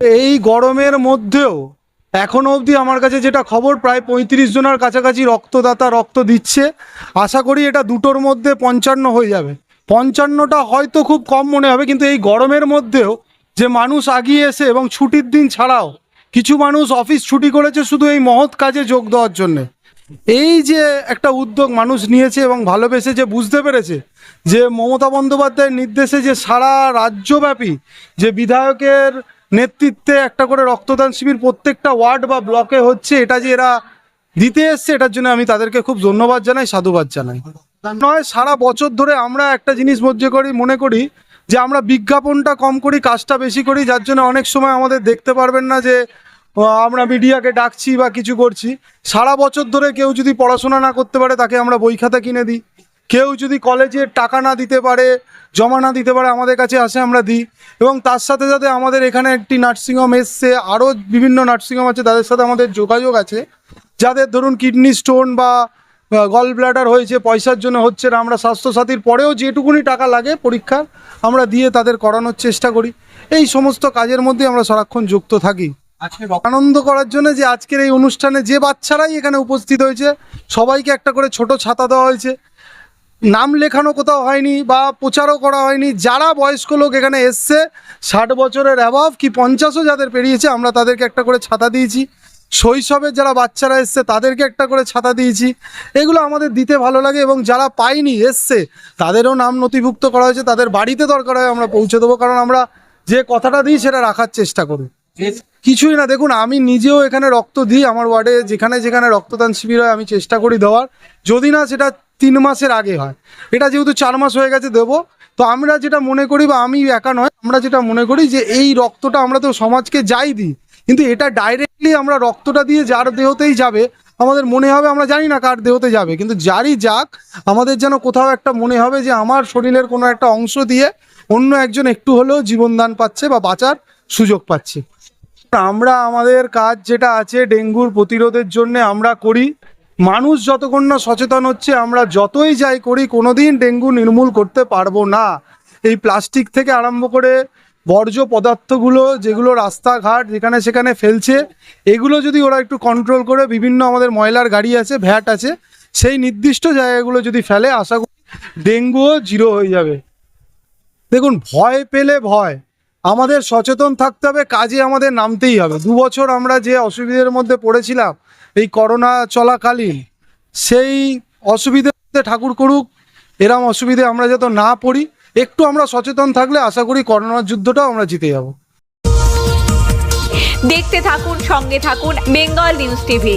এই গরমের মধ্যেও এখনও অবধি আমার কাছে যেটা খবর, প্রায় পঁয়ত্রিশ জনের কাছাকাছি রক্তদাতা রক্ত দিচ্ছে। আশা করি এটা দুটোর মধ্যে পঞ্চান্ন হয়ে যাবে। পঞ্চান্নটা হয়তো খুব কম মনে হবে, কিন্তু এই গরমের মধ্যেও যে মানুষ আগিয়ে এসে এবং ছুটির দিন ছাড়াও কিছু মানুষ অফিস ছুটি করেছে শুধু এই মহৎ কাজে যোগ দেওয়ার জন্যে। এই যে একটা উদ্যোগ মানুষ নিয়েছে এবং ভালোবেসে যে বুঝতে পেরেছে যে মমতা বন্দ্যোপাধ্যায়ের নির্দেশে যে সারা রাজ্যব্যাপী যে বিধায়কের নেতৃত্বে একটা করে রক্তদান শিবির প্রত্যেকটা ওয়ার্ড বা ব্লকে হচ্ছে, এটা যে এরা দিতে এসছে, এটার জন্য আমি তাদেরকে খুব ধন্যবাদ জানাই, সাধুবাদ জানাই। নয়, সারা বছর ধরে আমরা একটা জিনিস মধ্যে করি, মনে করি যে আমরা বিজ্ঞাপনটা কম করি, কাজটা বেশি করি, যার জন্য অনেক সময় আমাদের দেখতে পারবেন না যে আমরা মিডিয়াকে ডাকছি বা কিছু করছি। সারা বছর ধরে কেউ যদি পড়াশোনা না করতে পারে, তাকে আমরা বই খাতা কিনে দিই। কেউ যদি কলেজে টাকা না দিতে পারে জমা না দিতে পারে আমাদের কাছে আসে আমরা দিই। এবং তার সাথে সাথে আমাদের এখানে একটি নার্সিংহোম এসছে আরও বিভিন্ন নার্সিংহোম আছে তাদের সাথে আমাদের যোগাযোগ আছে। যাদের ধরুন কিডনি স্টোন বা গল ব্লাডার হয়েছে পয়সার জন্য হচ্ছে না আমরা স্বাস্থ্যসাথীর পরেও যেটুকুনি টাকা লাগে পরীক্ষার আমরা দিয়ে তাদের করানোর চেষ্টা করি। এই সমস্ত কাজের মধ্যে আমরা সারাক্ষণ যুক্ত থাকি। আনন্দ করার জন্য যে আজকের এই অনুষ্ঠানে যে বাচ্চারাই এখানে উপস্থিত হয়েছে সবাইকে একটা করে ছোট ছাতা দেওয়া হয়েছে। নাম লেখানো কোথাও হয়নি বা প্রচারও করা হয়নি। যারা বয়স্ক লোক এখানে এসছে, ষাট বছরের অ্যাভাব কি পঞ্চাশও যাদের পেরিয়েছে, আমরা তাদেরকে একটা করে ছাতা দিয়েছি। শৈশবের যারা বাচ্চারা এসছে, তাদেরকে একটা করে ছাতা দিয়েছি। এগুলো আমাদের দিতে ভালো লাগে এবং যারা পায়নি, এসছে, তাদেরও নাম নথিভুক্ত করা হয়েছে। তাদের বাড়িতে দরকার হয় আমরা পৌঁছে দেবো, কারণ আমরা যে কথাটা দিই, সেটা রাখার চেষ্টা করি। কিছুই না, দেখুন, আমি নিজেও এখানে রক্ত দিই। আমার ওয়ার্ডে যেখানে যেখানে রক্তদান শিবির হয়, আমি চেষ্টা করি দেওয়ার। যদি না, সেটা তিন মাসের আগে হয়। এটা যেহেতু চার মাস হয়ে গেছে দেবো, তো আমরা যেটা মনে করি বা আমি একা নয়, আমরা যেটা মনে করি যে এই রক্তটা আমরা তো সমাজকে যাই দিই, কিন্তু এটা ডাইরেক্টলি আমরা রক্তটা দিয়ে যার দেহতেই যাবে, আমাদের মনে হবে, আমরা জানি না কার দেহতে যাবে, কিন্তু যারই যাক, আমাদের যেন কোথাও একটা মনে হবে যে আমার শরীরের কোনো একটা অংশ দিয়ে অন্য একজন একটু হলেও জীবনদান পাচ্ছে বা বাঁচার সুযোগ পাচ্ছে। আমরা আমাদের কাজ যেটা আছে ডেঙ্গুর প্রতিরোধের জন্য আমরা করি মানুষ যতক্ষণ না সচেতন হচ্ছে, আমরা যতই যাই করি, কোনোদিন ডেঙ্গু নির্মূল করতে পারব না। এই প্লাস্টিক থেকে আরম্ভ করে বর্জ্য পদার্থগুলো, যেগুলো রাস্তাঘাট, যেখানে সেখানে ফেলছে, এগুলো যদি ওরা একটু কন্ট্রোল করে, বিভিন্ন আমাদের ময়লার গাড়ি আছে, ভ্যাট আছে, সেই নির্দিষ্ট জায়গাগুলো যদি ফেলে, আশা করি ডেঙ্গুও জিরো হয়ে যাবে। দেখুন, ভয় পেলে ভয়। আমাদের সচেতন থাকতে হবে, কাজে আমাদের নামতেই হবে। দু বছর আমরা যে অসুবিধার মধ্যে পড়েছিলাম, এই করোনা চলাকালীন, সেই অসুবিধাতে ঠাকুর করুক, এরম অসুবিধে আমরা যাতে না পড়ি, একটু আমরা সচেতন থাকলে আশা করি করোনার যুদ্ধটাও আমরা জিতে যাব। দেখতে থাকুন, সঙ্গে থাকুন, বেঙ্গল নিউজ টিভি।